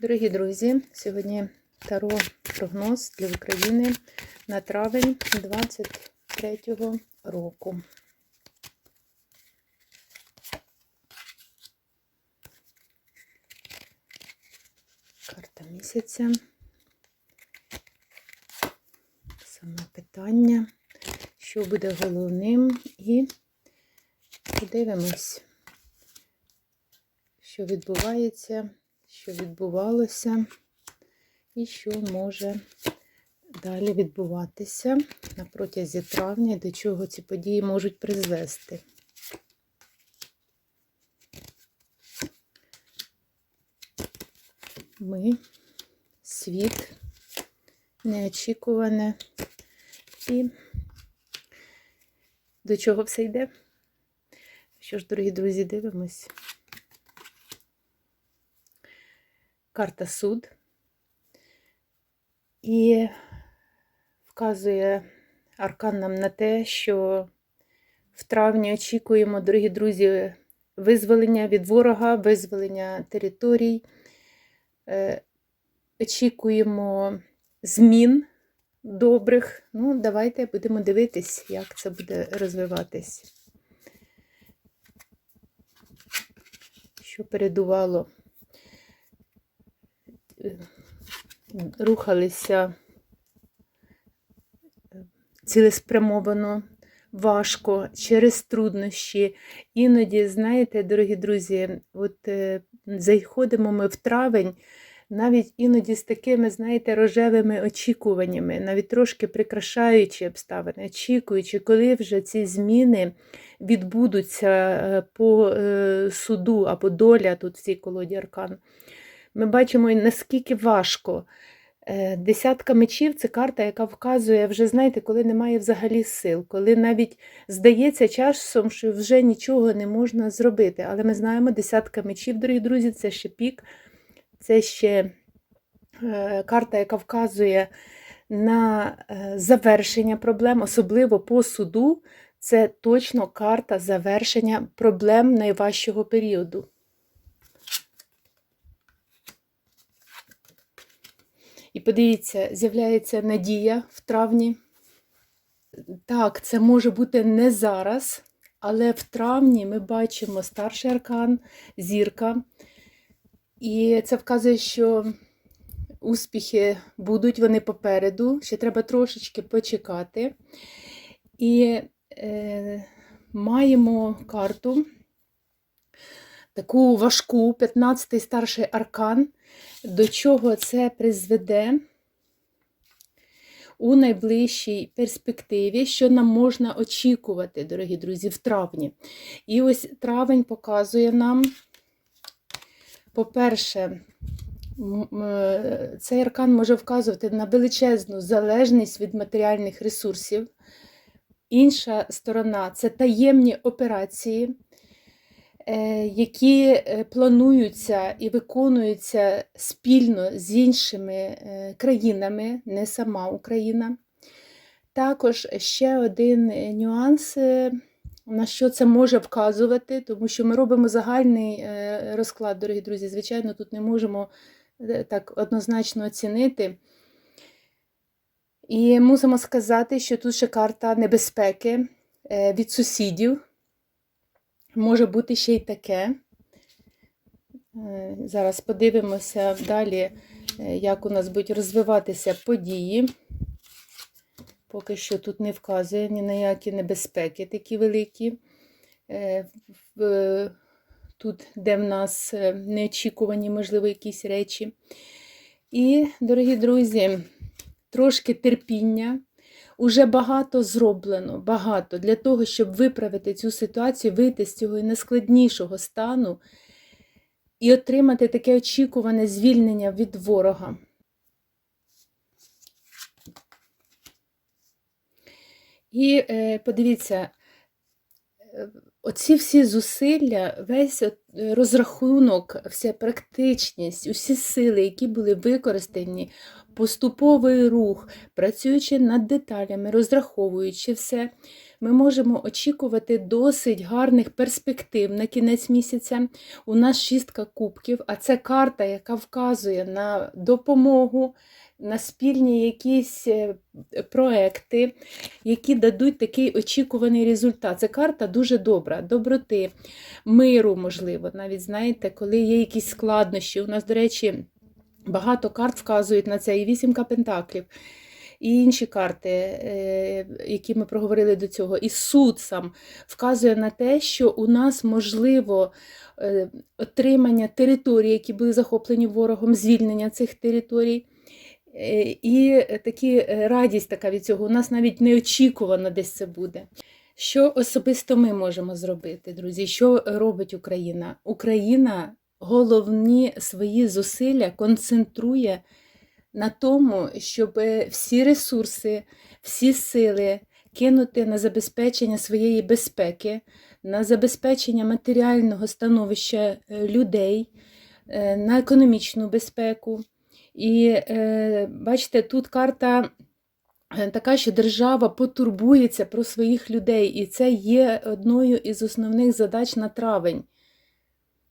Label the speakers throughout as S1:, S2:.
S1: Дорогі друзі, сьогодні таро прогноз для України на травень 23 року. Карта місяця. Саме питання, що буде головним, і подивимось, що відбувається що відбувалося, і що може далі відбуватися на протязі травня, до чого ці події можуть призвести. Ми, світ, неочікуване і до чого все йде. Що ж, дорогі друзі, дивимось. Карта суд і вказує аркан нам на те, що в травні очікуємо, дорогі друзі, визволення від ворога, визволення територій. Е, очікуємо змін добрих. Ну, давайте будемо дивитись, як це буде розвиватись. Що передувало рухалися цілеспрямовано, важко, через труднощі. Іноді, знаєте, дорогі друзі, от е, заходимо ми в травень. Навіть іноді з такими, знаєте, рожевими очікуваннями, навіть трошки прикрашаючи обставини, очікуючи, коли вже ці зміни відбудуться е, по е, суду або доля тут в цій колоді аркан ми бачимо, наскільки важко. Е, десятка мечів це карта, яка вказує, вже, знаєте, коли немає взагалі сил, коли навіть здається часом, що вже нічого не можна зробити. Але ми знаємо, десятка мечів, дорогі друзі, це ще пік, це ще е, карта, яка вказує на е, завершення проблем, особливо по суду. Це точно карта завершення проблем найважчого періоду. І подивіться, з'являється надія в травні. Так, це може бути не зараз, але в травні ми бачимо старший аркан, зірка. І це вказує, що успіхи будуть вони попереду, ще треба трошечки почекати. І е, маємо карту, таку важку, 15-й старший аркан. До чого це призведе у найближчій перспективі, що нам можна очікувати, дорогі друзі, в травні. І ось травень показує нам, по-перше, цей аркан може вказувати на величезну залежність від матеріальних ресурсів. Інша сторона це таємні операції. Е, які е, плануються і виконуються спільно з іншими е, країнами, не сама Україна. Також ще один нюанс, на що це може вказувати, тому що ми робимо загальний розклад, дорогі друзі. Звичайно, тут не можемо так однозначно оцінити. І мусимо сказати, що тут ще карта небезпеки від сусідів. Може бути ще й таке. Е, зараз подивимося далі, е, як у нас будуть розвиватися події. Поки що тут не вказує ні на які небезпеки такі великі. Е, тут, де в нас неочікувані, можливо, якісь речі. І, дорогі друзі, трошки терпіння. Уже багато зроблено, багато для того, щоб виправити цю ситуацію, вийти з цього найскладнішого стану і отримати таке очікуване звільнення від ворога. І е, подивіться, е, оці всі зусилля, весь розрахунок, вся практичність, усі сили, які були використані поступовий рух, працюючи над деталями, розраховуючи все, ми можемо очікувати досить гарних перспектив на кінець місяця. У нас шістка кубків, а це карта, яка вказує на допомогу, на спільні якісь е, проекти, які дадуть такий очікуваний результат. Це карта дуже добра, доброти, миру, можливо. Навіть знаєте, коли є якісь складнощі. У нас, до речі, багато карт вказують на це, і вісімка пентаклів. І інші карти, е, які ми проговорили до цього, і суд сам вказує на те, що у нас можливо е, отримання територій, які були захоплені ворогом, звільнення цих територій. Е, І такі е, радість така від цього. У нас навіть неочікувано десь це буде. Що особисто ми можемо зробити, друзі? Що робить Україна? Україна головні свої зусилля концентрує на тому, щоб е, всі ресурси, всі сили кинути на забезпечення своєї безпеки, на забезпечення матеріального становища е, людей, е, на економічну безпеку. І е, бачите, тут карта е, така, що держава потурбується про своїх людей, і це є одною із основних задач на травень.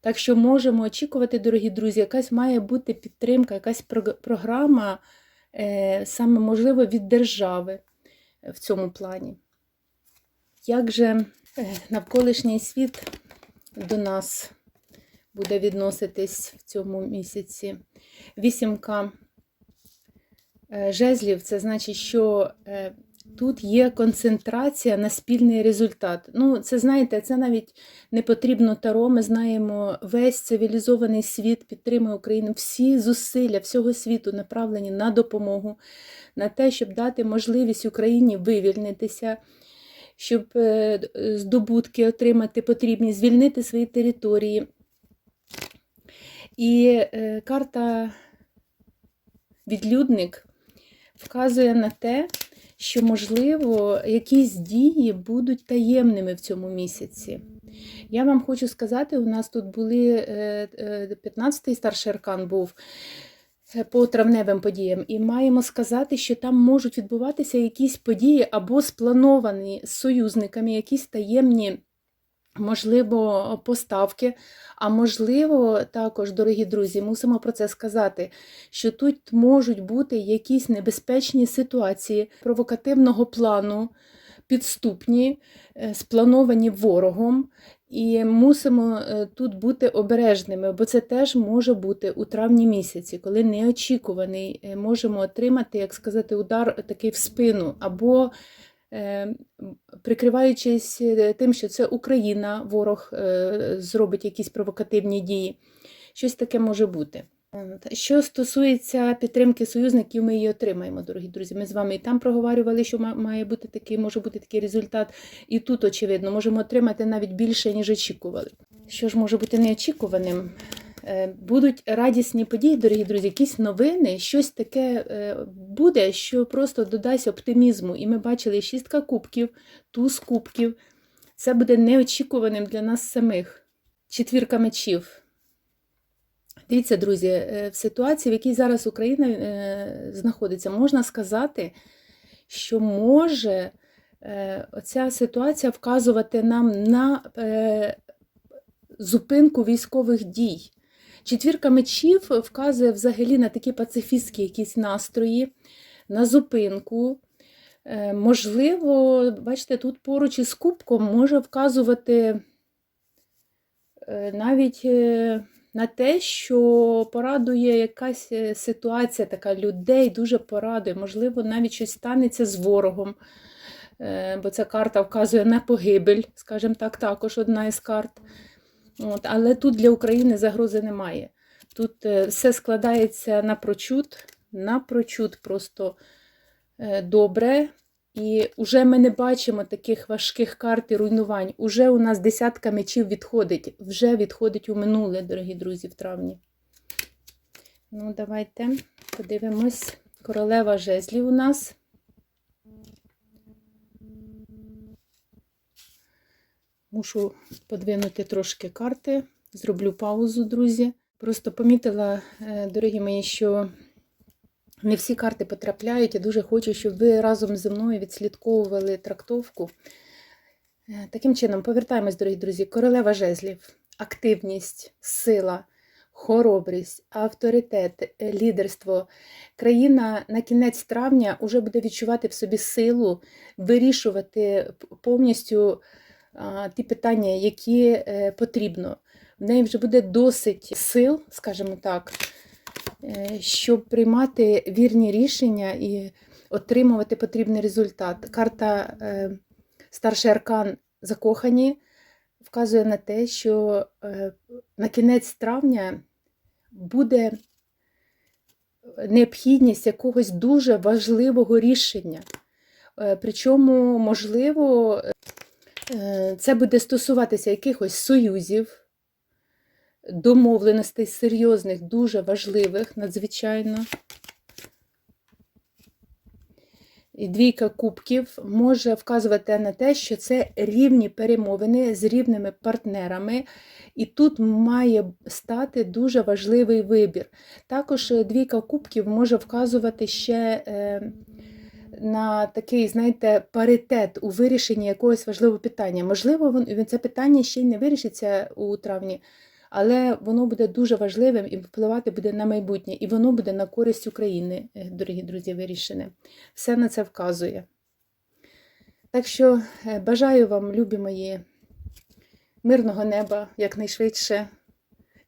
S1: Так що можемо очікувати, дорогі друзі, якась має бути підтримка, якась програма, е, саме можливо, від держави в цьому плані. Як же навколишній світ до нас буде відноситись в цьому місяці? Вісімка е, жезлів це значить, що е, тут є концентрація на спільний результат. Ну, це знаєте, це навіть не потрібно таро. Ми знаємо, весь цивілізований світ підтримує Україну. Всі зусилля всього світу направлені на допомогу, на те, щоб дати можливість Україні вивільнитися, щоб е, здобутки отримати потрібні, звільнити свої території. І е, карта відлюдник вказує на те, що, можливо, якісь дії будуть таємними в цьому місяці. Я вам хочу сказати, у нас тут були е, е, 15-й старший аркан був е, по травневим подіям, і маємо сказати, що там можуть відбуватися якісь події або сплановані з союзниками, якісь таємні. Можливо, поставки, а можливо, також, дорогі друзі, мусимо про це сказати, що тут можуть бути якісь небезпечні ситуації провокативного плану, підступні, е, сплановані ворогом, і мусимо е, тут бути обережними, бо це теж може бути у травні місяці, коли неочікуваний, е, можемо отримати, як сказати, удар такий в спину, або прикриваючись е, тим, що це Україна, ворог е, зробить якісь провокативні дії. Щось таке може бути. Що стосується підтримки союзників, ми її отримаємо, дорогі друзі. Ми з вами і там проговорювали, що має бути такий, може бути такий результат. І тут, очевидно, можемо отримати навіть більше, ніж очікували. Що ж може бути неочікуваним? Е, Будуть радісні події, дорогі друзі, якісь новини, щось таке е, буде, що просто додасть оптимізму. І ми бачили шістка кубків, туз кубків. Це буде неочікуваним для нас самих. Четвірка мечів. Дивіться, друзі, е, в ситуації, в якій зараз Україна знаходиться, можна сказати, що може оця ситуація вказувати нам на зупинку військових дій. Четвірка мечів вказує взагалі на такі пацифістські якісь настрої, на зупинку. Е, Можливо, бачите, тут поруч із кубком може вказувати е, навіть е, на те, що порадує якась ситуація така людей, дуже порадує. Можливо, навіть щось станеться з ворогом, бо ця карта вказує на погибель, скажімо так, також одна із карт. От, але тут для України загрози немає. Тут е, все складається напрочуд, напрочуд просто е, добре. І вже ми не бачимо таких важких карт і руйнувань. Уже у нас десятка мечів відходить, вже відходить у минуле, дорогі друзі, в травні. Ну, давайте подивимось. Королева жезлів у нас. Мушу подвинути трошки карти. Зроблю паузу, друзі. Просто помітила, е, дорогі мої, що не всі карти потрапляють. Я дуже хочу, щоб ви разом зі мною відслідковували трактовку, Е, Таким чином, повертаємось, дорогі друзі, королева жезлів, активність, сила, хоробрість, авторитет, лідерство. Країна на кінець травня вже буде відчувати в собі силу вирішувати повністю ті питання, які е, потрібно. В неї вже буде досить сил, скажімо так, е, щоб приймати вірні рішення і отримувати потрібний результат. Карта е, старший аркан закохані вказує на те, що на кінець травня буде необхідність якогось дуже важливого рішення. Причому, можливо, це буде стосуватися якихось союзів, домовленостей серйозних, дуже важливих, надзвичайно. І двійка кубків може вказувати на те, що це рівні перемовини з рівними партнерами, і тут має стати дуже важливий вибір. Також е, двійка кубків може вказувати ще е, на такий, знаєте, паритет у вирішенні якогось важливого питання. Можливо, вон- це питання ще й не вирішиться у травні, але воно буде дуже важливим і впливати буде на майбутнє, і воно буде на користь України, е, дорогі друзі, вирішене. Все на це вказує. Так що е, бажаю вам, любі мої, мирного неба якнайшвидше,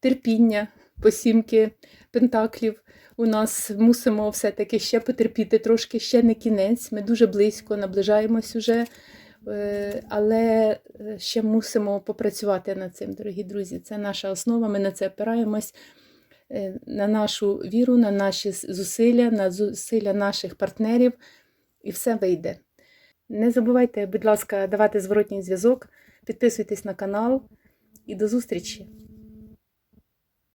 S1: терпіння, посімки, пентаклів. У нас мусимо все-таки ще потерпіти трошки, ще не кінець. Ми дуже близько наближаємось уже, е, але е, ще мусимо попрацювати над цим, дорогі друзі. Це наша основа, ми на це опираємось, е, на нашу віру, на наші зусилля, на зусилля наших партнерів, і все вийде. Не забувайте, будь ласка, давати зворотній зв'язок, підписуйтесь на канал і до зустрічі!